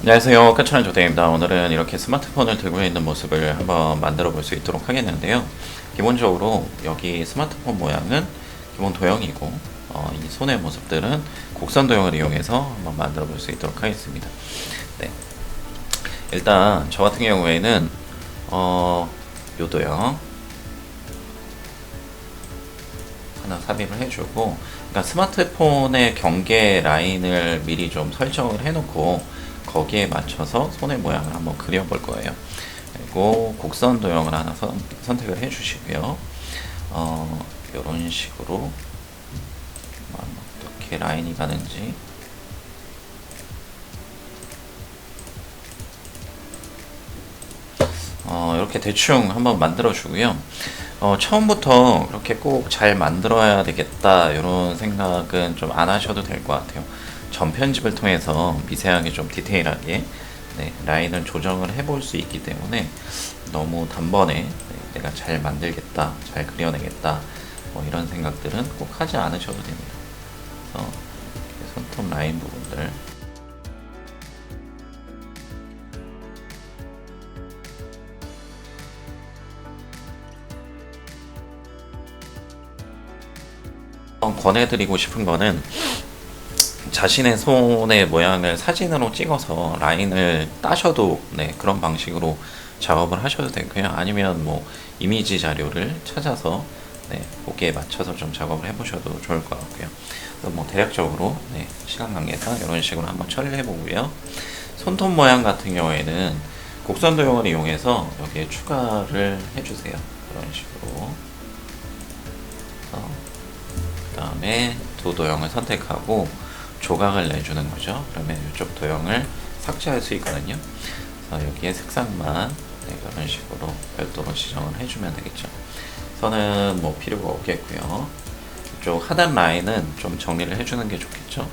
안녕하세요. 까천한 조대입니다. 오늘은 이렇게 스마트폰을 들고 있는 모습을 한번 만들어 볼 수 있도록 하겠는데요. 기본적으로 여기 스마트폰 모양은 기본 도형이고 어, 이 손의 모습들은 곡선 도형을 이용해서 한번 만들어 볼 수 있도록 하겠습니다. 네. 일단 저 같은 경우에는 어, 요 도형 하나 삽입을 해주고 그러니까 스마트폰의 경계 라인을 미리 좀 설정을 해놓고 거기에 맞춰서 손의 모양을 한번 그려볼 거예요. 그리고 곡선 도형을 하나 선, 선택을 해주시고요. 어, 이런 식으로 어떻게 라인이 가는지 어, 이렇게 대충 한번 만들어 주고요. 어, 처음부터 그렇게 꼭 잘 만들어야 되겠다 이런 생각은 좀 안 하셔도 될 것 같아요. 전 편집을 통해서 미세하게 좀 디테일하게 네, 라인을 조정을 해볼 수 있기 때문에 너무 단번에 네, 내가 잘 만들겠다, 잘 그려내겠다 뭐 이런 생각들은 꼭 하지 않으셔도 됩니다. 그래서 손톱 라인 부분들 권해드리고 싶은 거는 자신의 손의 모양을 사진으로 찍어서 라인을 따셔도 네, 그런 방식으로 작업을 하셔도 되고요. 아니면 뭐 이미지 자료를 찾아서 네, 거기에 맞춰서 좀 작업을 해보셔도 좋을 것 같고요. 뭐 대략적으로 네, 시간 관계상 이런 식으로 한번 처리를 해보고요. 손톱 모양 같은 경우에는 곡선 도형을 이용해서 여기에 추가를 해주세요. 그런 식으로. 그 다음에 두 도형을 선택하고 조각을 내주는 거죠. 그러면 이쪽 도형을 삭제할 수 있거든요. 그래서 여기에 색상만 네, 이런 식으로 별도로 지정을 해주면 되겠죠. 선은 뭐 필요가 없겠고요. 이쪽 하단 라인은 좀 정리를 해주는 게 좋겠죠.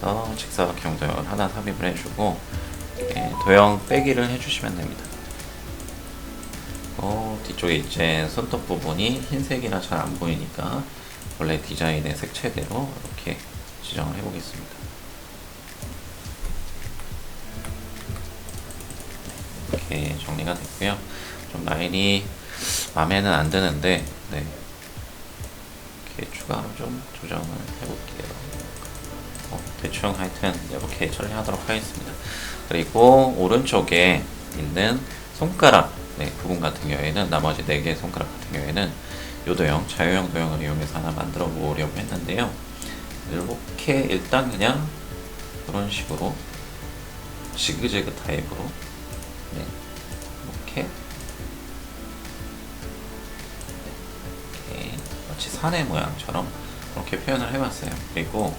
그래서 직사각형 도형을 하나 삽입을 해주고 예, 도형 빼기를 해주시면 됩니다. 어, 뒤쪽에 이제 손톱 부분이 흰색이라 잘 안 보이니까 원래 디자인의 색채대로 이렇게 지정을 해보겠습니다. 이렇게 정리가 됐고요. 좀 라인이 마음에는 안 드는데 네. 이렇게 추가로 좀 조정을 해볼게요. 어, 대충 하여튼 이렇게 처리하도록 하겠습니다. 그리고 오른쪽에 있는 손가락 네, 부분 같은 경우에는 나머지 4개의 손가락 같은 경우에는 요도형, 자유형 도형을 이용해서 하나 만들어 보려고 했는데요. 이렇게 일단 그냥 그런 식으로 지그재그 타입으로 네, 이렇게 이렇게 마치 산의 모양처럼 이렇게 표현을 해봤어요. 그리고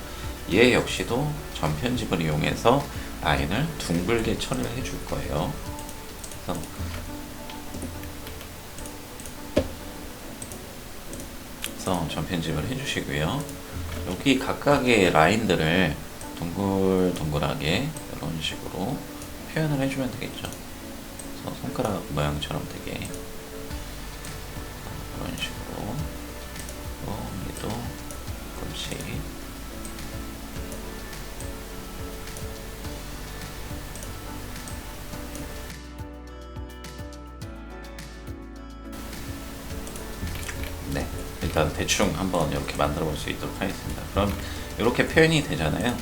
얘 역시도 전 편집을 이용해서 라인을 둥글게 처리를 해줄 거예요. 그래서 그래서 전 편집을 해주시고요. 여기 각각의 라인들을 동글동글하게 이런 식으로 표현을 해주면 되겠죠. 그래서 손가락 모양처럼 되게 이런 식으로 어, 얘도 조금씩 네, 일단 대충 한번 이렇게 만들어 볼 수 있도록 하겠습니다. 그럼 이렇게 표현이 되잖아요.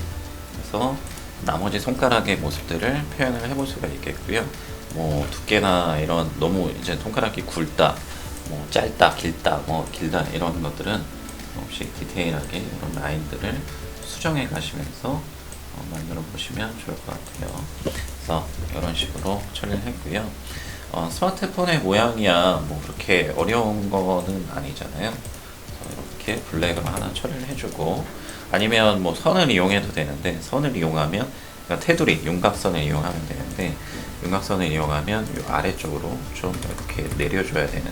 그래서 나머지 손가락의 모습들을 표현을 해볼 수가 있겠고요. 뭐 두께나 이런 너무 이제 손가락이 굵다, 뭐 짧다, 길다, 뭐 길다 이런 것들은 조금씩 디테일하게 이런 라인들을 수정해 가시면서 어, 만들어 보시면 좋을 것 같아요. 그래서 이런 식으로 처리를 했고요. 어, 스마트폰의 모양이야 뭐 그렇게 어려운 거는 아니잖아요. 이렇게 블랙으로 하나 처리를 해주고 아니면 뭐 선을 이용해도 되는데 선을 이용하면 그러니까 테두리 윤곽선을 이용하면 되는데 윤곽선을 이용하면 이 아래쪽으로 좀 이렇게 내려줘야 되는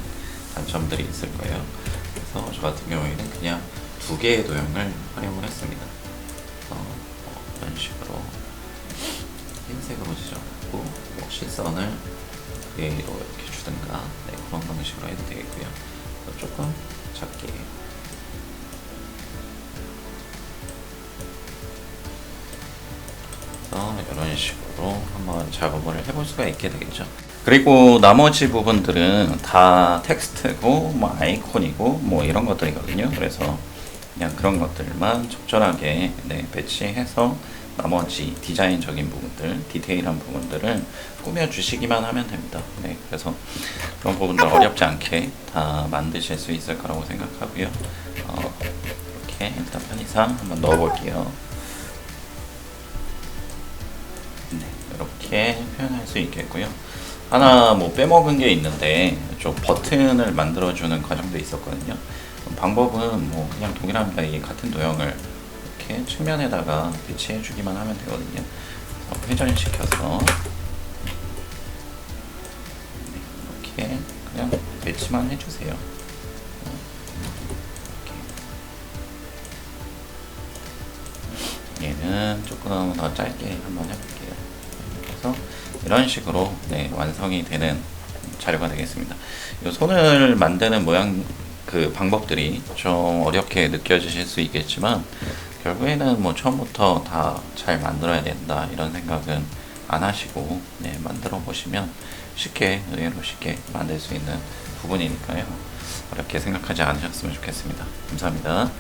단점들이 있을 거예요. 그래서 저 같은 경우에는 그냥 두 개의 도형을 활용을 했습니다. 어, 이런 식으로 흰색으로 지정하고 역시 선을 그대로 이렇게 주든가 네, 그런 방식으로 해도 되겠고요. 조금 작게 그래서 이런 식으로 한번 작업을 해볼 수가 있게 되겠죠. 그리고 나머지 부분들은 다 텍스트고 뭐 아이콘이고 뭐 이런 것들이거든요. 그래서 그냥 그런 것들만 적절하게 네, 배치해서 나머지 디자인적인 부분들, 디테일한 부분들을 꾸며 주시기만 하면 됩니다. 네, 그래서 그런 부분들 어렵지 않게 다 만드실 수 있을 거라고 생각하고요. 어, 이렇게 일단 편의상 한번 넣어볼게요. 이렇게 표현할 수 있겠고요. 하나 뭐 빼먹은 게 있는데 좀 버튼을 만들어주는 과정도 있었거든요. 방법은 뭐 그냥 동일합니다. 이 같은 도형을 이렇게 측면에다가 배치해주기만 하면 되거든요. 회전시켜서 네, 이렇게 그냥 배치만 해주세요. 얘는 조금 더 짧게 한번 해볼게요. 그래서 이런 식으로 네, 완성이 되는 자료가 되겠습니다. 이 손을 만드는 모양 그 방법들이 좀 어렵게 느껴지실 수 있겠지만 결국에는 뭐 처음부터 다 잘 만들어야 된다 이런 생각은 안 하시고 네, 만들어 보시면 쉽게 의외로 쉽게 만들 수 있는 부분이니까요. 어렵게 생각하지 않으셨으면 좋겠습니다. 감사합니다.